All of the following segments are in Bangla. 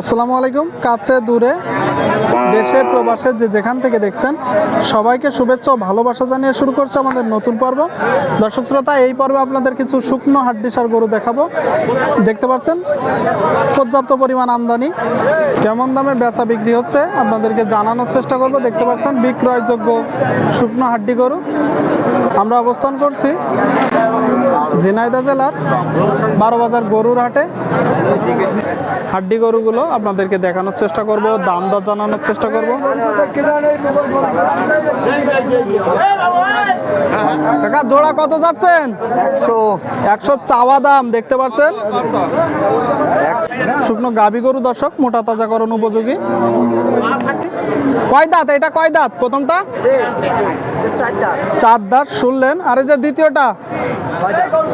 আসসালামু আলাইকুম, কাছে, দূরে, দেশে, প্রবাসে, যে যেখান থেকে দেখছেন, সবাইকে শুভেচ্ছা ও ভালোবাসা জানিয়ে শুরু করছে আমাদের নতুন পর্ব। দর্শক শ্রোতা, এই পর্বে আপনাদের কিছু শুকনো হাড্ডিসার গরু দেখাবো। দেখতে পাচ্ছেন, পর্যাপ্ত পরিমাণ আমদানি, কেমন দামে বেচা বিক্রি হচ্ছে, আপনাদেরকে জানানোর চেষ্টা করব। দেখতে পাচ্ছেন, বিক্রয়যোগ্য শুকনো হাড্ডি গরু। আমরা অবস্থান করছি ঝিনাইদহ জেলার বারো বাজার গরুর হাটে হাড্ডি গরুগুলো আপনাদেরকে দেখানোর চেষ্টা করব, দাম দর জানানোর চেষ্টা করব। কাকা জোড়া কত যাচ্ছেন? একশো। একশো চাওয়া দাম দেখতে পাচ্ছেন? শুকনো গাবি গরু দর্শক মোটা তাজাকরণ উপযোগী। কয় দাঁত? এটা কয় দাঁত? প্রথমটা? চার দাঁত। শুনলেন। আর এই যে দ্বিতীয়টা?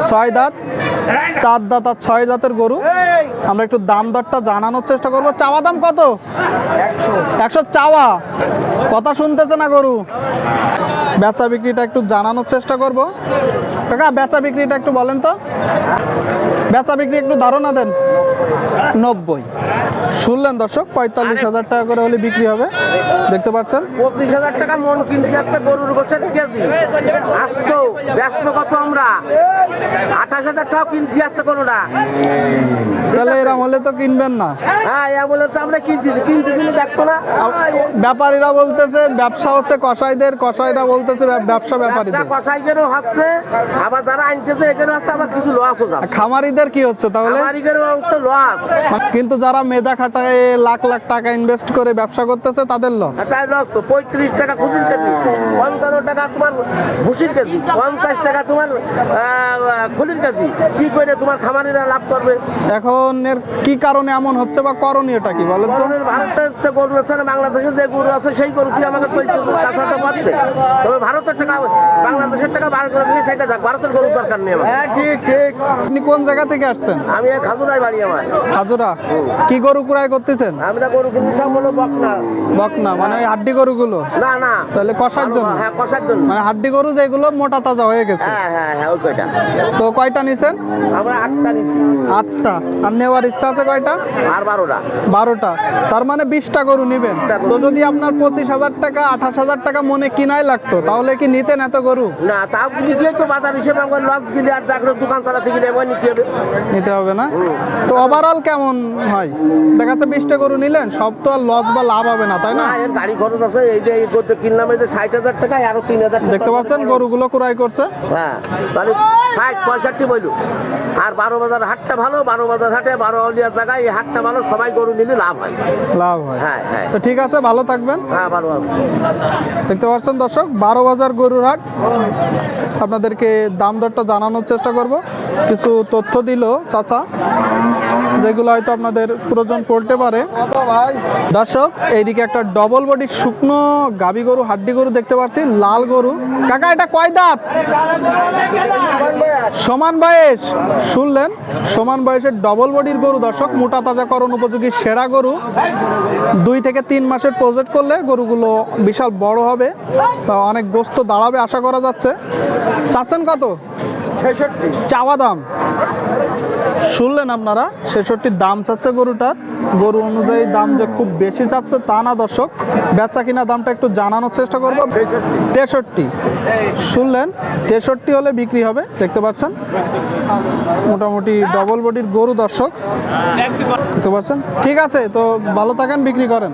ছয় দাঁত। চার দাঁত আর ছয় দাঁতের গরু। আমরা একটু দাম দরটা জানানোর চেষ্টা করব। চাওয়া দাম কত? একশো। চাওয়া। কথা শুনতেছে না গরু। বেচা বিক্রিটা একটু জানানোর চেষ্টা করব। কাকা বেচা বিক্রিটা একটু বলেন তো। বেচা বিক্রি একটু ধারণা দেন। নব্বই। শুনলেন দর্শক পঁয়তাল্লিশ হাজার টাকা করে হলে বিক্রি হবে। দেখতে পাচ্ছেন? পঁচিশ হাজার টাকা মন কিনতে যাচ্ছে গরুর গোছের কেজি। আসতো ব্যস্ত কত আমরা? আঠাশ হাজার টাকা কিনতে যাচ্ছে কোনোটা। তাহলে এরম হলে তো কিনবেন না। হ্যাঁ এ বলে তো আমরা কিনছি কিনতে দিলে দেখতো না। ব্যাপারীরা বলতেছে ব্যবসা হচ্ছে কসাইদের কসাইরা বলতেছে ব্যব- ব্যবসা ব্যবসা ব্যাপারীদের। কষাইদেরও হচ্ছে আবার যারা আনতেছে এখানে হচ্ছে আবার কিছু লস যাচ্ছে। খামারিদের কি হচ্ছে তাহলে? আমারিগেরও তো লস কিন্তু যারা মেধা খাটায় লাখ লাখ টাকা ইনভেস্ট করে ব্যবসা করতেছে তাদের লস তাই লস তো। পঁয়ত্রিশ টাকা খুদির কেজি পঞ্চান্ন টাকা তোমার ভুসির কেজি পঞ্চাশ টাকা তোমার খুলির কেজি। কি করে তোমার খামারিরা লাভ করবে? এখন এর কি কারণে এমন হচ্ছে বা করণীয়টা কি বলেন তো? ভারতের তো গরু আছে না বাংলাদেশে যে গরু আছে সেই গরু দিয়ে আমাকে কাছাতে পারবে তবে ভারতের টাকা বাংলাদেশের টাকা বাংলাদেশে থেকে যাক ভারতের গরুর দরকার নেই আমার। হ্যাঁ ঠিক ঠিক। আপনি কোন জায়গা থেকে আসছেন? আমি খাজুরাই বাড়ি আমার। হাজুরা কি গরু কুড়াই করতেছেন? আমরা গরু কিন্তু সব হলো বকনা। বকনা মানে ওই হাড্ডি গরুগুলো? না না। তাহলে কষার জন্য? হ্যাঁ কষার জন্য। মানে হাড্ডি গরু যেগুলো মোটা তাজা হয়ে গেছে। হ্যাঁ হ্যাঁ হ্যাঁ ওই কয়টা? তো কয়টা নিছেন? আমরা আটটা আটটা। আর নেওয়ার ইচ্ছা আছে কয়টা? আর বারোটা। বারোটা। তার মানে বিশটা গরু নিবেন। তো যদি আপনার পঁচিশ হাজার টাকা আঠাশ হাজার টাকা মনে কিনাই লাগতো তাহলে কি নিতেন এত গরু? না তাও কিন্তু তো বাজার হিসেবে আমার লস গিলে আর দোকান চালাতে গেলে আমার নিতে হবে। নিতে হবে না? তো ওভারঅল কেমন হয়? দেখা যাচ্ছে বিশটা গরু নিলেন সব তো আর লস বা লাভ হবে না তাই না? এর গাড়ি খরচ আছে এই যে এই গরুটা কিনলাম এই যে ষাট হাজার টাকা আরও তিন হাজার দেখতে পাচ্ছেন গরুগুলো ক্রয় করছে? হ্যাঁ তাহলে ষাট পঁয়ষট্টি বইল। আর বারো বাজার হাটটা ভালো বারো বাজার হাটে বারো অলিয়া জায়গায় এই হাটটা ভালো সবাই গরু নিলে লাভ হয়। লাভ হয়। হ্যাঁ হ্যাঁ। তো ঠিক আছে ভালো থাকবেন। হ্যাঁ ভালো দেখতে পাচ্ছেন দর্শক বারো বাজার গরুর হাট। আপনাদেরকে দাম দরটা জানানোর চেষ্টা করব। কিছু তথ্য দিল চাচা যেগুলো হয়তো আপনাদের প্রয়োজন পড়তে পারে। দর্শক এইদিকে একটা ডবল বডি শুকনো গাবি গরু হাড্ডি গরু দেখতে পাচ্ছি লাল গরু। কাকা এটা কয় দাঁত? সমান বয়স। শুনলেন সমান বয়সের ডবল বডির গরু দর্শক মোটা তাজাকরণ উপযোগী সেরা গরু। দুই থেকে তিন মাসের প্রজেক্ট করলে গরুগুলো বিশাল বড় হবে। অনেক গোস্ত দাঁড়াবে আশা করা যাচ্ছে। চাচ্ছেন কত? চাওয়া দাম? শুনলেন আপনারা ছেষট্টির দাম চাচ্ছে গরুটার গরু অনুযায়ী দাম যে খুব বেশি চাচ্ছে তা না দর্শক। বেচা কিনা দামটা একটু জানানোর চেষ্টা করব। তেষট্টি। শুনলেন, তেষট্টি হলে বিক্রি হবে, দেখতে পাচ্ছেন? মোটামুটি ডবল বডির গরু দর্শক। দেখতে পাচ্ছেন? ঠিক আছে, তো ভালো থাকেন, বিক্রি করেন।